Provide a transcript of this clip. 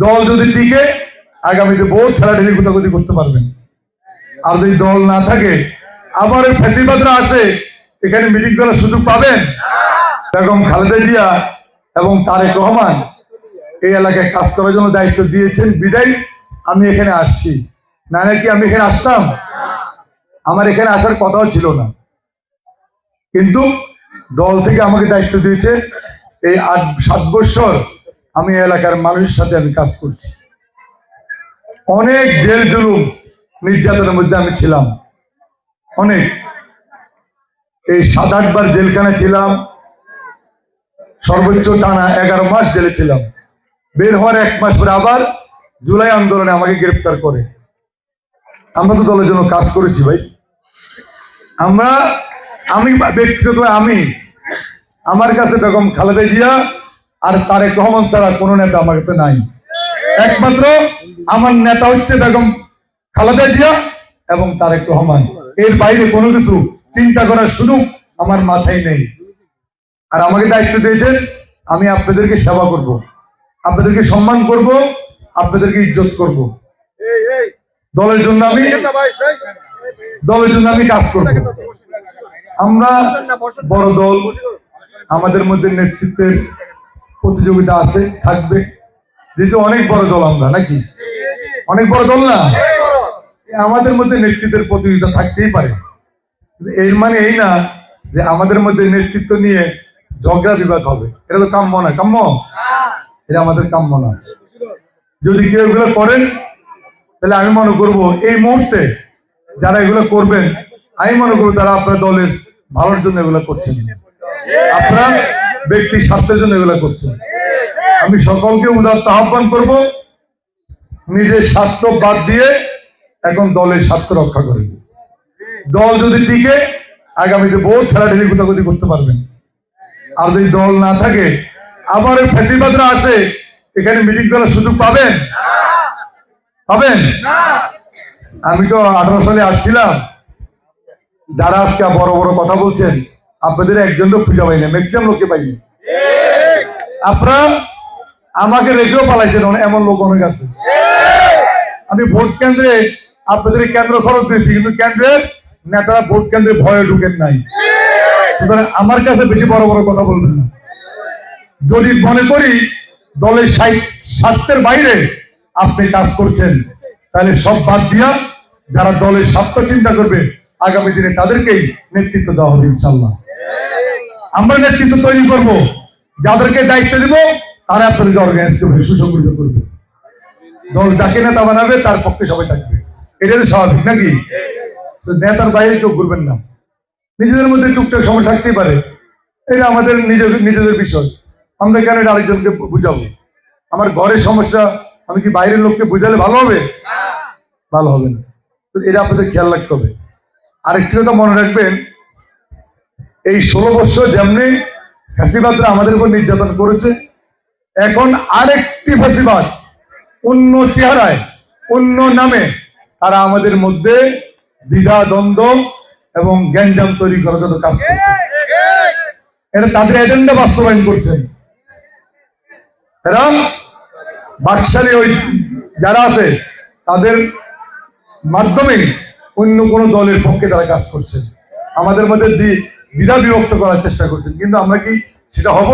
দল যদি টিকে, আগামীতে বহুত ঠেলাঠেলি কোথাকুতি করতে পারবেন। আর যদি দল না থাকে, আবার ওই ফ্যাসিবাদরা আসে এখানে মিটিং করার সুযোগ পাবেন? বেগম খালেদা জিয়া এবং তারেক রহমান এই এলাকায় কাজ করার জন্য দায়িত্ব দিয়েছেন। বিদায়, আমি এখানে আসছি। না নাকি আমি এখানে আসতাম? আমার এখানে আসার কথাও ছিল না। কিন্তু দল থেকে আমাকে দায়িত্ব দিয়েছে। এই আট, সাত বছর আমি এলাকার মানুষের সাথে আমি কাজ করছি। অনেক জেল জুলুম নির্যাতনের মধ্যে আমি ছিলাম। অনেক। এই সাত আটবার জেলখানা ছিলাম। সর্বোচ্চ টানা এগারো মাস জেলে ছিলাম। বের হওয়ার এক মাস পরে আবার জুলাই আন্দোলনে আমাকে গ্রেফতার করে। আমরা তো দলের জন্য কাজ করেছি ভাই। আমরা, আমি ব্যক্তিগত আমি, আমার কাছে বেগম খালেদা জিয়া আর তারেক রহমান ছাড়া কোনো নেতা আমার কাছে নাই। একমাত্র আমার নেতা হচ্ছে বেগম খালেদা জিয়া এবং তারেক রহমান। এর বাইরে কোনো কিছু চিন্তা করার সুযোগ আমার মাথায় নেই। আর আমাকে দায়িত্ব দিয়েছেন, আমি আপনাদেরকে সেবা করব। আপনাদেরকে সম্মান করব, আপনাদেরকে ইজ্জত করব। দলের জন্য আমি দলের জন্য আমি কাজ করব। আমরা বড় দল, আমাদের মধ্যে নেতৃত্বের প্রতিযোগিতা আছে, থাকবে। যেহেতু অনেক বড় দল আমরা, নাকি? অনেক বড় দল না? আমাদের মধ্যে নেতৃত্বের প্রতিযোগিতা থাকতেই পারে। এর মানে এই না যে আমাদের মধ্যে নেতৃত্ব নিয়ে ঝগড়া বিবাদ হবে। এটা তো কাম্য না। কাম্য? এটা আমাদের কাম্য না। যদি কেউ এগুলো করেন, তাহলে আমি মনে করব এই মুহূর্তে যারা এগুলো করবেন, আমি মনে করব তারা আপনার দলের ভালোর জন্য এগুলো করছেন। আপনারা ব্যক্তি স্বাস্থ্যের জন্য এগুলো করছেন আমি সকলকে উদাত্ত আহ্বান করব, নিজের স্বার্থ বাদ দিয়ে এখন দলের স্বার্থ রক্ষা করেন দল যদি টিকে, আগামীতে বহুত ঠেলাঠেলি কোথাকুতি করতে পারবেন আর যদি দল না থাকে, আবার ওই ফ্যাসিবাদরা আসে এখানে মিটিং করার সুযোগ পাবেন? পাবেন? আমি তো আঠারো সালে আসছিলাম। যারা আজকে বড় বড় কথা বলছেন, আপনাদের একজন তো খুঁজে পাইনি ম্যাক্সিমাম লোককে পাইনি আপনারা আমাকে রেখেও পালাইছেন এমন লোক অনেক আছে। আমি ভোট কেন্দ্রে আপনাদের কেন্দ্র খরচ দিয়েছি, কিন্তু কেন্দ্রের নেতারা ভোট কেন্দ্রে ভয়ে ঢুকেন নাই। সুতরাং আমার কাছে বেশি বড় বড় কথা বলবেন না। যদি মনে করি দলের স্বার্থের বাইরে আপনি কাজ করছেন, তাহলে সব বাদ দিয়া যারা দলের স্বার্থ চিন্তা করবে, আগামী দিনে তাদেরকেই নেতৃত্ব দেওয়া হবে ইনশাল্লাহ আমরা নেতৃত্ব তৈরি করব। যাদেরকে দায়িত্ব দিব, তারা আপনাদেরকে অর্গানাইজ করবে, সুসংগঠিত করবে। দল যাকে নেতা বানাবে, তার পক্ষে সবাই থাকবে। এটা তো স্বাভাবিক, নাকি? নেতার বাইরে কেউ ঘুরবেন না। নিজেদের মধ্যে টুকটাক সময় থাকতেই পারে। এটা আমাদের নিজেদের নিজেদের বিষয়। আমরা কেন এটা আরেকজনকে বুঝাবো? আমার ঘরের সমস্যা, আমি কি বাইরের লোককে বুঝালে ভালো হবে? ভালো হবে না। তো এটা আপনাদের খেয়াল রাখতে হবে। আরেকটি কথা মনে রাখবেন, এই ষোলো বছর যেমনি ফ্যাসিবাদরা আমাদের উপর নির্যাতন করেছে। এখন আরেকটি ফ্যাসিবাদ, অন্য চেহারায়, অন্য নামে তারা আমাদের মধ্যে দ্বিধা, দ্বন্দ্ব এবং গ্যাঞ্জাম তৈরি করার জন্য কাজ এটা তাদের এজেন্ডা বাস্তবায়ন করছেন এরা বাকশালী ওই যারা আছে, তাদের মাধ্যমে অন্য কোনো দলের পক্ষে তারা কাজ করছে। আমাদের মধ্যে দ্বিধা বিভক্ত করার চেষ্টা করছেন কিন্তু আমরা কি সেটা হব?